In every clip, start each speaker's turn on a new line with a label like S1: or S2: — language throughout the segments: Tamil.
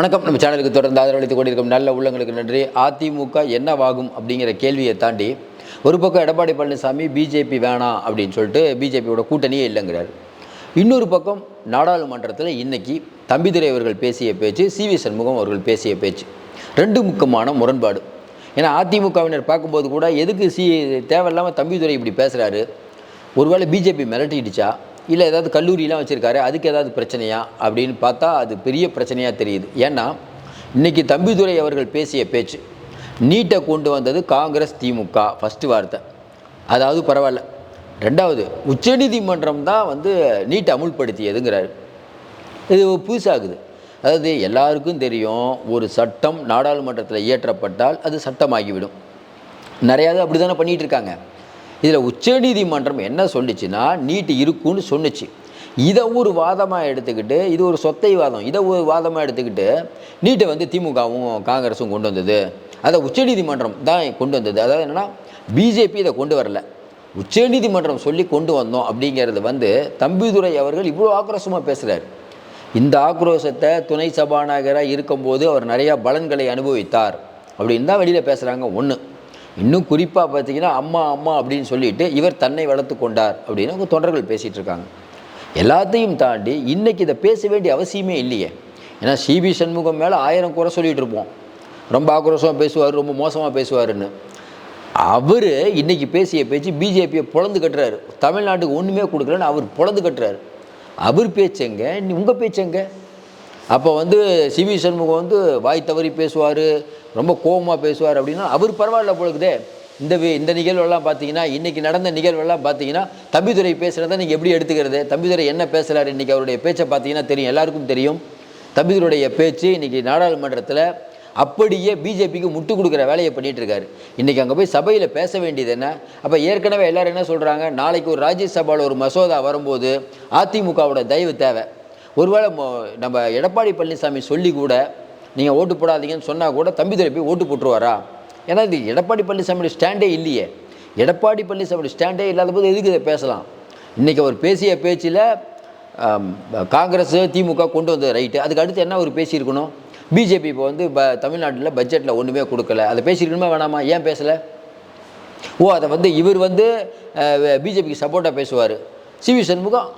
S1: வணக்கம். நம்ம சேனலுக்கு தொடர்ந்து ஆதரவளித்துக் கொண்டிருக்கும் நல்ல உள்ளங்களுக்கு நன்றி. அதிமுக என்னவாகும் அப்படிங்கிற கேள்வியை தாண்டி ஒரு பக்கம் எடப்பாடி பழனிசாமி பிஜேபி வேணாம் அப்படின்னு சொல்லிட்டு பிஜேபியோட கூட்டணியே இல்லைங்கிறார். இன்னொரு பக்கம் நாடாளுமன்றத்தில் இன்னைக்கு தம்பிதுரை அவர்கள் பேசிய பேச்சு சி வி சண்முகம் அவர்கள் பேசிய பேச்சு. ரெண்டு முக்கியமான முரண்பாடு. ஏன்னா அதிமுகவினர் பார்க்கும்போது கூட எதுக்கு சி தேவையில்லாமல் தம்பிதுரை இப்படி பேசுகிறாரு ஒருவேளை பிஜேபி மிரட்டிடுச்சா? இல்லை ஏதாவது கல்லூரியெலாம் வச்சுருக்காரு அதுக்கு ஏதாவது பிரச்சனையா? அப்படின்னு பார்த்தா அது பெரிய பிரச்சனையாக தெரியுது. ஏன்னா இன்றைக்கி தம்பிதுரை அவர்கள் பேசிய பேச்சு நீட்டை கொண்டு வந்தது காங்கிரஸ் திமுக ஃபஸ்ட்டு வார்த்தை. அதாவது பரவாயில்ல. ரெண்டாவது உச்சநீதிமன்றம் தான் வந்து நீட்டை அமுல்படுத்தியதுங்கிறாரு. இது புதுசாகுது. அதாவது எல்லாருக்கும் தெரியும் ஒரு சட்டம் நாடாளுமன்றத்தில் இயற்றப்பட்டால் அது சட்டமாகிவிடும். நிறையாவது அப்படி தானே பண்ணிகிட்டு இருக்காங்க. இதில் உச்சநீதிமன்றம் என்ன சொல்லிச்சுன்னா நீட் இருக்குன்னு சொன்னுச்சு. இதை ஒரு வாதமாக எடுத்துக்கிட்டு இது ஒரு சொத்தை வாதம் இதை ஒரு வாதமாக எடுத்துக்கிட்டு நீட்டை வந்து திமுகவும் காங்கிரஸும் கொண்டு வந்தது. அதை உச்சநீதிமன்றம் தான் கொண்டு வந்தது. அதாவது என்னென்னா பிஜேபி இதை கொண்டு வரல. உச்சநீதிமன்றம் சொல்லி கொண்டு வந்தோம் அப்படிங்கிறது வந்து தம்பிதுரை அவர்கள் இவ்வளோ ஆக்ரோஷமாக பேசுகிறார் இந்த ஆக்ரோஷத்தை துணை சபாநாயகராக இருக்கும்போது அவர் நிறையா பலன்களை அனுபவித்தார் அப்படின்னு தான் வெளியில் பேசுகிறாங்க ஒன்று இன்னும் குறிப்பாக பார்த்தீங்கன்னா அம்மா அம்மா அப்படின்னு சொல்லிட்டு இவர் தன்னை வளர்த்து கொண்டார் அப்படின்னு அவங்க தொண்டர்கள் பேசிகிட்டு இருக்காங்க. எல்லாத்தையும் தாண்டி இன்றைக்கி இதை பேச வேண்டிய அவசியமே இல்லையே. ஏன்னா சிபி சண்முகம் மேலே ஆயிரம் குறை சொல்லிகிட்டு இருப்போம். ரொம்ப ஆக்ரோஷமாக பேசுவார் ரொம்ப மோசமாக பேசுவாருன்னு. அவர் இன்றைக்கி பேசிய பேச்சு பிஜேபியை பொழந்து கட்டுறாரு. தமிழ்நாட்டுக்கு ஒன்றுமே கொடுக்கலன்னு அவர் பொழந்து கட்டுறாரு. அவர் பேச்செங்க? உங்கள் பேச்செங்க? அப்போ வந்து சிவி சண்முகம் வந்து வாய் தவறி பேசுவார் ரொம்ப கோபமாக பேசுவார் அப்படின்னா அவர் பரவாயில்ல பொழுதுதே இந்த இந்த நிகழ்வெல்லாம் பார்த்தீங்கன்னா இன்றைக்கி நடந்த நிகழ்வெல்லாம் பார்த்தீங்கன்னா தம்பிதுரை பேசுகிறத நீங்கள் எப்படி எடுத்துக்கிறது? தம்பிதுரை என்ன பேசுகிறாரு இன்றைக்கி அவருடைய பேச்சை பார்த்தீங்கன்னா தெரியும் எல்லாருக்கும் தெரியும். தம்பிதுருடைய பேச்சு இன்றைக்கி நாடாளுமன்றத்தில் அப்படியே பிஜேபிக்கு முட்டு கொடுக்குற வேலையை பண்ணிகிட்டு இருக்காரு இன்றைக்கி அங்கே போய் சபையில் பேச வேண்டியது என்ன? அப்போ ஏற்கனவே எல்லாரும் என்ன சொல்கிறாங்க நாளைக்கு ஒரு ராஜ்யசபாவில் ஒரு மசோதா வரும்போது அதிமுகவோட தயவு தேவை. ஒருவேளை நம்ம எடப்பாடி பழனிசாமி சொல்லி கூட நீங்கள் ஓட்டு போடாதீங்கன்னு சொன்னால் கூட தம்பி போய் ஓட்டு போட்டுருவாரா? ஏன்னா இது எடப்பாடி பழனிசாமியோட ஸ்டாண்டே இல்லையே. எடப்பாடி பழனிசாமியோட ஸ்டாண்டே இல்லாத போது எதுக்கு இதை பேசலாம்? இன்றைக்கி அவர் பேசிய பேச்சில் காங்கிரஸ் திமுக கொண்டு வந்தது ரைட்டு. அதுக்கு அடுத்து என்ன அவர் பேசியிருக்கணும்? பிஜேபி இப்போ வந்து ப தமிழ்நாட்டில் பட்ஜெட்டில் ஒன்றுமே கொடுக்கல. அதை பேசியிருக்கணுமா வேணாமா? ஏன் பேசலை? ஓ அதை வந்து இவர் வந்து பிஜேபிக்கு சப்போர்ட்டாக பேசுவார். சிவி சண்முகம்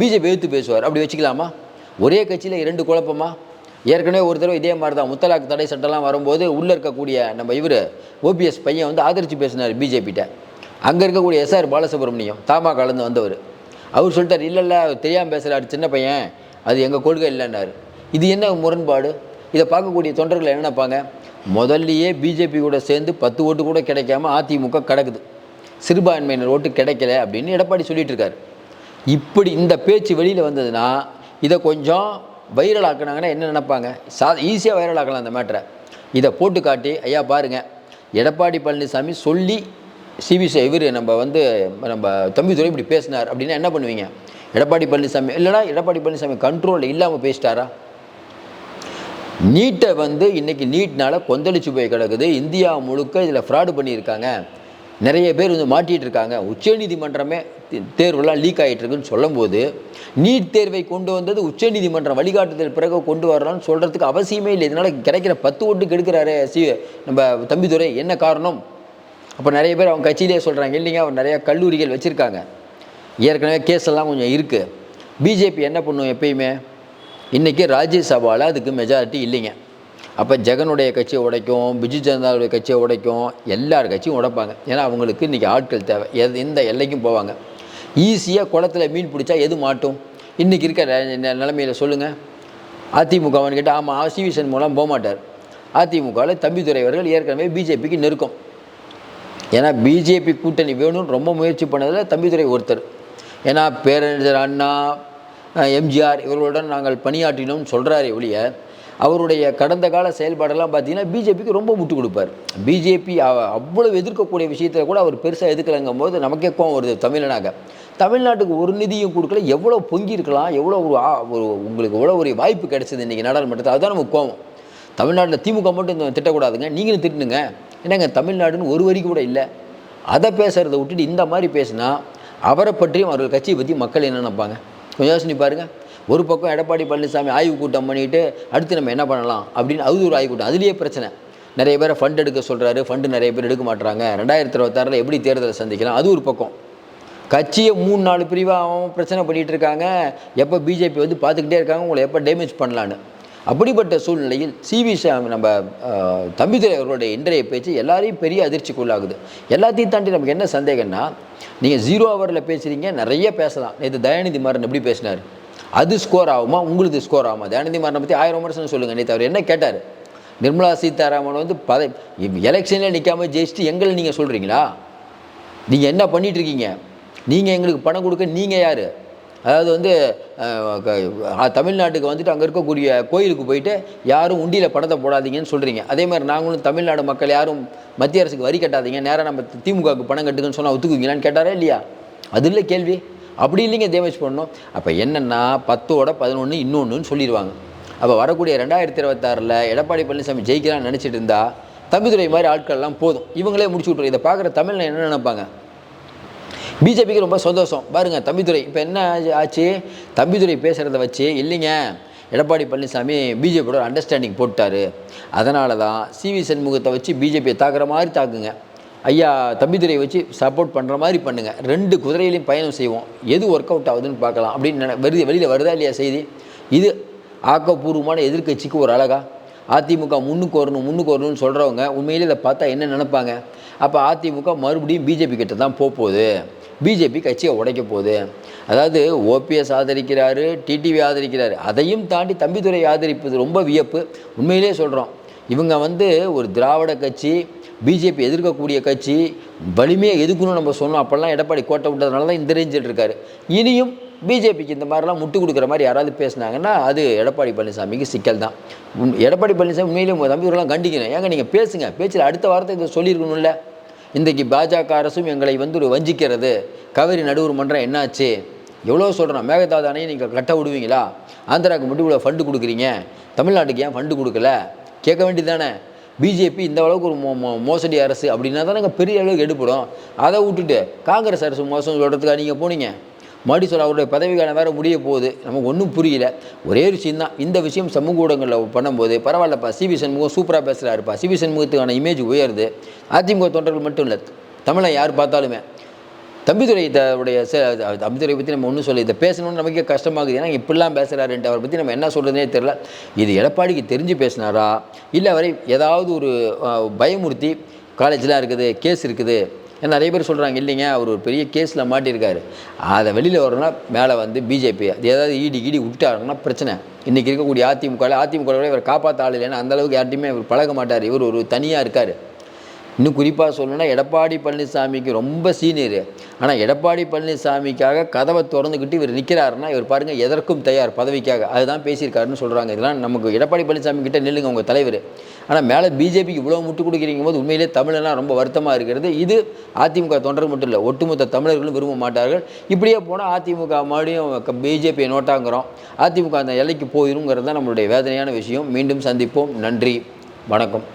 S1: பிஜேபி எழுத்து பேசுவார். அப்படி வச்சுக்கலாமா? ஒரே கட்சியில் இரண்டு குழப்பமா? ஏற்கனவே ஒரு தடவை இதே மாதிரி தான் முத்தலாக் தடை சட்டம்லாம் வரும்போது உள்ளே இருக்கக்கூடிய நம்ம இவர் ஓபிஎஸ் பையன் வந்து ஆதரித்து பேசினார் பிஜேபிகிட்ட அங்கே இருக்கக்கூடிய எஸ்ஆர் பாலசுப்ரமணியம் தாமா கலந்து வந்தவர். அவர் சொல்லிட்டார் இல்லை இல்லை தெரியாமல் பேசுகிறாரு சின்ன பையன். அது எங்கள் கொள்கை இல்லைன்னாரு. இது என்ன முரண்பாடு? இதை பார்க்கக்கூடிய தொண்டர்கள் என்ன நினைப்பாங்க? முதல்லையே பிஜேபி கூட சேர்ந்து பத்து ஓட்டு கூட கிடைக்காம அதிமுக கிடக்குது. சிறுபான்மையினர் ஓட்டு கிடைக்கல அப்படின்னு எடப்பாடி சொல்லிட்டு இருக்காரு இப்படி இந்த பேச்சு வெளியில் வந்ததுன்னா இதை கொஞ்சம் வைரல் ஆக்குனாங்கன்னா என்ன நினைப்பாங்க? சா ஈஸியாக வைரல் ஆக்கலாம் அந்த மேட்டரை இதை போட்டு காட்டி ஐயா பாருங்க எடப்பாடி பழனிசாமி சொல்லி சிவி இவர் நம்ம வந்து நம்ம தம்பிதுரை இப்படி பேசினார் அப்படின்னா என்ன பண்ணுவீங்க? எடப்பாடி பழனிசாமி இல்லைனா எடப்பாடி பழனிசாமி கண்ட்ரோலில் இல்லாமல் பேசிட்டாரா? நீட்டை வந்து இன்றைக்கி நீட்னால கொந்தளிச்சு போய் கிடக்குது. இந்தியா முழுக்க இதில் ஃப்ராடு பண்ணியிருக்காங்க. நிறைய பேர் வந்து மாட்டிகிட்டு இருக்காங்க உச்சநீதிமன்றமே தேர்வெல்லாம் லீக் ஆகிட்டு இருக்குன்னு சொல்லும்போது நீட் தேர்வை கொண்டு வந்தது உச்சநீதிமன்றம் வழிகாட்டுதல் பிறகு கொண்டு வரலாம்னு சொல்கிறதுக்கு அவசியமே இல்லை. இதனால் கிடைக்கிற பத்து ஓட்டுக்கு கெடுக்கிறாரு சி நம்ம தம்பிதுரை. என்ன காரணம்? அப்போ நிறைய பேர் அவங்க கட்சியிலே சொல்கிறாங்க இல்லைங்க அவர் நிறையா கல்லூரிகள் வச்சுருக்காங்க. ஏற்கனவே கேஸ் எல்லாம் கொஞ்சம் இருக்குது பிஜேபி என்ன பண்ணும் எப்பயுமே? இன்றைக்கி ராஜ்யசபாவில் அதுக்கு மெஜாரிட்டி இல்லைங்க. அப்போ ஜெகனுடைய கட்சியை உடைக்கும் பிஜு ஜனதாவுடைய கட்சியை உடைக்கும் எல்லார் கட்சியும் உடைப்பாங்க. ஏன்னா அவங்களுக்கு இன்றைக்கி ஆட்கள் தேவை. எது எந்த எல்லைக்கும் போவாங்க. ஈஸியாக குளத்துல மீன் பிடிச்சா எது மாட்டும்? இன்றைக்கி இருக்க நெ- சொல்லுங்கள் அதிமுகவன் கேட்டால் ஆமாம் சிவிசன் மூலம் போக மாட்டார் அதிமுகவில் தம்பிதுரை அவர்கள் ஏற்கனவே பிஜேபிக்கு நெருக்கம். ஏன்னா பிஜேபி கூட்டணி வேணும்னு ரொம்ப முயற்சி பண்ணதில் தம்பிதுரை ஒருத்தர். ஏன்னா பேரறிஞர் அண்ணா எம்ஜிஆர் இவர்களுடன் நாங்கள் பணியாற்றினோம்னு சொல்கிறாரே ஒழிய அவருடைய கடந்த கால செயல்பாடெல்லாம் பார்த்தீங்கன்னா பிஜேபிக்கு ரொம்ப முட்டு கொடுப்பார். பிஜேபி அவ்வளவு எதிர்க்கக்கூடிய விஷயத்தில் கூட அவர் பெருசாக எதிர்க்கலைங்கும் போது நமக்கே கோவம் வருது தமிழனாக. தமிழ்நாட்டுக்கு ஒரு நிதியும் கொடுக்கல எவ்வளோ பொங்கி இருக்கலாம் எவ்வளோ ஒரு ஆ- ஒரு உங்களுக்கு எவ்வளோ ஒரு வாய்ப்பு கிடைச்சது இன்றைக்கி நாடாளுமன்றத்தில் அதுதான் நமக்கு கோவம். தமிழ்நாட்டில் திமுக மட்டும் திட்டக்கூடாதுங்க நீங்களும் திட்டுனுங்க. என்னங்க தமிழ்நாடுன்னு ஒரு வரி கூட இல்லை. அதை பேசுகிறத விட்டுட்டு இந்த மாதிரி பேசினா அவரை பற்றியும் அவர்கள் கட்சியை பற்றி மக்கள் என்ன நினைப்பாங்க? கொஞ்சம் யோசனை பாருங்க. ஒரு பக்கம் எடப்பாடி பழனிசாமி ஆய்வு கூட்டம் பண்ணிவிட்டு அடுத்து நம்ம என்ன பண்ணலாம் அப்படின்னு அது ஒரு ஆய்வு கூட்டம். அதுலேயே பிரச்சனை. நிறைய பேரை ஃபண்ட் எடுக்க சொல்கிறாரு ஃபண்டு நிறைய பேர் எடுக்க மாட்டுறாங்க ரெண்டாயிரத்தி இருபத்தாறில் எப்படி தேர்தலை சந்திக்கலாம்? அது ஒரு பக்கம். கட்சியை மூணு நாலு பிரிவாக அவன் பிரச்சனை பண்ணிகிட்டு இருக்காங்க. எப்போ பிஜேபி வந்து பார்த்துக்கிட்டே இருக்காங்க உங்களை எப்போ டேமேஜ் பண்ணலான்னு. அப்படிப்பட்ட சூழ்நிலையில் சிவி நம்ம தம்பிதுரை அவர்களுடைய இன்றைய பேச்சு எல்லாரையும் பெரிய அதிர்ச்சிக்குள்ளாகுது. எல்லாத்தையும் தாண்டி நமக்கு என்ன சந்தேகம்னா நீங்கள் ஜீரோ ஹவரில் பேசுகிறீங்க நிறைய பேசலாம். நேற்று தயாநிதி மாறன் எப்படி பேசினார்? அது ஸ்கோர் ஆகுமா? உங்களுக்கு ஸ்கோர் ஆகுமா? தயானந்தி மாறனை பற்றி ஆயிரம் விமர்சனம் சொல்லுங்கள் நேற்று அவர் என்ன கேட்டார்? நிர்மலா சீதாராமன் வந்து பத எலெக்ஷனில் நிற்காம ஜெயிச்சுட்டு எங்களை நீங்கள் சொல்கிறீங்களா நீங்கள் என்ன பண்ணிகிட்ருக்கீங்க இருக்கீங்க நீங்கள் எங்களுக்கு பணம் கொடுக்க நீங்கள் யார்? அதாவது வந்து க- தமிழ்நாட்டுக்கு வந்துட்டு அங்கே இருக்கக்கூடிய கோயிலுக்கு போயிட்டு யாரும் உண்டியில் பணத்தை போடாதீங்கன்னு சொல்கிறீங்க அதே மாதிரி நாங்களும் தமிழ்நாடு மக்கள் யாரும் மத்திய அரசுக்கு வரி கட்டாதீங்க. நேராக நம்ம திமுகவுக்கு பணம் கட்டுங்கன்னு சொன்னால் ஒத்துக்குவீங்களான்னு கேட்டாரா இல்லையா? அது இல்லை கேள்வி. அப்படி இல்லைங்க டேமேஜ் பண்ணணும். அப்போ என்னென்னா பத்தோட பதினொன்று இன்னொன்றுன்னு சொல்லிடுவாங்க. அப்போ வரக்கூடிய ரெண்டாயிரத்தி இருபத்தாறில் எடப்பாடி பழனிசாமி ஜெயிக்கிறான்னு நினச்சிட்டு இருந்தா தம்பிதுரை மாதிரி ஆட்கள்லாம் போதும். இவங்களே முடிச்சு விட்ரு இதை பார்க்குற தமிழில் என்ன நினைப்பாங்க? பிஜேபிக்கு ரொம்ப சந்தோஷம். பாருங்கள் தம்பிதுரை. இப்போ என்ன ஆச்சு- ஆச்சு? தம்பிதுரை பேசுகிறத வச்சு இல்லைங்க எடப்பாடி பழனிசாமி பிஜேபியோட அண்டர்ஸ்டாண்டிங் போட்டார் அதனால தான் சிவி சண்முகத்தை வச்சு பிஜேபியை தாக்குற மாதிரி தாக்குங்க. ஐயா தம்பிதுரை வச்சு சப்போர்ட் பண்ணுற மாதிரி பண்ணுங்கள் ரெண்டு குதிரையிலையும் பயணம் செய்வோம். எது ஒர்க் அவுட் ஆகுதுன்னு பார்க்கலாம். அப்படின்னு நினை- வருது வெளியில் வருதா இல்லையா செய்தி? இது ஆக்கப்பூர்வமான எதிர்க்கட்சிக்கு ஒரு அழகா. அதிமுக முன்னுக்கு வரணும் முன்னுக்கு வரணும்னு சொல்கிறவங்க உண்மையிலே இதை பார்த்தா என்ன நினைப்பாங்க? அப்போ அதிமுக மறுபடியும் பிஜேபி கிட்ட தான் போகுது. பிஜேபி கட்சியை உடைக்க போகுது. அதாவது ஓபிஎஸ் ஆதரிக்கிறாரு டிடிவி ஆதரிக்கிறாரு. அதையும் தாண்டி தம்பிதுரை ஆதரிப்பது ரொம்ப வியப்பு. உண்மையிலே சொல்கிறோம் இவங்க வந்து ஒரு திராவிட கட்சி பிஜேபி எதிர்க்கக்கூடிய கட்சி வலிமையாக எதுக்குன்னு நம்ம சொன்னோம் அப்போல்லாம் எடப்பாடி கோட்டை விட்டதுனால தான் இந்த ரேஞ்சில் இருக்காரு. இனியும் பிஜேபிக்கு இந்த மாதிரிலாம் முட்டு கொடுக்குற மாதிரி யாராவது பேசினாங்கன்னா அது எடப்பாடி பழனிசாமிக்கு சிக்கல் தான். எடப்பாடி பழனிசாமி உண்மையிலேயே உங்கள் தம்பிகளெலாம் கண்டிக்கணும். ஏங்க நீங்கள் பேசுங்க. பேச்சில் அடுத்த வார்த்தை இதை சொல்லியிருக்கணும்ல. இன்றைக்கி பாஜக அரசும் எங்களை வந்து ஒரு வஞ்சிக்கிறது. கவரி நடுவர் மன்றம் என்னாச்சு? எவ்வளோ சொல்கிறோம் மேகதாதானையும் அணையை நீங்கள் கட்ட விடுவீங்களா? ஆந்திராவுக்கு மட்டும் இவ்வளோ ஃபண்டு கொடுக்குறீங்க. தமிழ்நாட்டுக்கு ஏன் ஃபண்டு கொடுக்கல? கேட்க வேண்டியதானே பிஜேபி இந்த அளவுக்கு ஒரு மோ மோசடி அரசு அப்படின்னா தானே பெரிய அளவுக்கு எடுப்படும் அதை விட்டுட்டு காங்கிரஸ் அரசு மோசம் சொல்கிறதுக்காக நீங்கள் போனீங்க. மறுபடி சொல்ல அவருடைய பதவிக்காலம் வேறு முடிய போகுது. நமக்கு ஒன்றும் புரியல. ஒரே விஷயம் தான். இந்த விஷயம் சமூக ஊடகங்களில் பண்ணும்போது பரவாயில்லப்பா சிபி சண்முகம் சூப்பராக பேசுகிறாருப்பா சிபி சண்முகத்துக்கான இமேஜ் உயருது. அதிமுக தொண்டர்கள் மட்டும் இல்லை தமிழை யார் பார்த்தாலுமே. தம்பிதுரை உடைய தம்பிதுரை பற்றி நம்ம ஒன்றும் சொல்ல இதை பேசணும்னு நமக்கே கஷ்டமாகுது. ஏன்னா இப்படிலாம் பேசுகிறாருன்ட்டு அவரை பற்றி நம்ம என்ன சொல்கிறதுனே தெரில இது எடப்பாடிக்கு தெரிஞ்சு பேசினாரா? இல்லை அவரை ஏதாவது ஒரு பயமுறுத்தி காலேஜெலாம் இருக்குது கேஸ் இருக்குது. ஏன்னா நிறைய பேர் சொல்கிறாங்க இல்லைங்க அவர் ஒரு பெரிய கேஸில் மாட்டியிருக்காரு. அதை வெளியில் வரணும்னா மேலே வந்து பிஜேபி அது ஏதாவது ஈடி ஈடி விட்டாருன்னா பிரச்சனை. இன்றைக்கி இருக்கக்கூடிய அதிமுக அதிமுக இவர் காப்பாற்ற ஆள் இல்லைன்னா அந்தளவுக்கு யார்ட்டையுமே இவர் பழக மாட்டார். இவர் ஒரு தனியாக இருக்கார். இன்னும் குறிப்பாக சொல்லணும்னா எடப்பாடி பழனிசாமிக்கு ரொம்ப சீனியர். ஆனால் எடப்பாடி பழனிசாமிக்காக கதவை திறந்துக்கிட்டு இவர் நிற்கிறாருன்னா இவர் பாருங்கள் எதற்கும் தயார் பதவிக்காக. அதுதான் பேசியிருக்காருன்னு சொல்கிறாங்க இதெல்லாம் நமக்கு எடப்பாடி பழனிசாமி கிட்ட நில்லுங்க உங்கள் தலைவர். ஆனால் மேலே பிஜேபிக்கு இவ்வளோ முட்டு கொடுக்குறீங்க போது உண்மையிலே தமிழெல்லாம் ரொம்ப வருத்தமாக இருக்கிறது. இது அதிமுக தொண்டர் மட்டும் இல்லை ஒட்டுமொத்த தமிழர்களும் விரும்ப மாட்டார்கள். இப்படியே போனால் அதிமுக மறுபடியும் பிஜேபியை நோட்டாங்கிறோம். அதிமுக அந்த எல்லைக்கு போயிருங்கிறது தான் நம்மளுடைய வேதனையான விஷயம். மீண்டும் சந்திப்போம். நன்றி. வணக்கம்.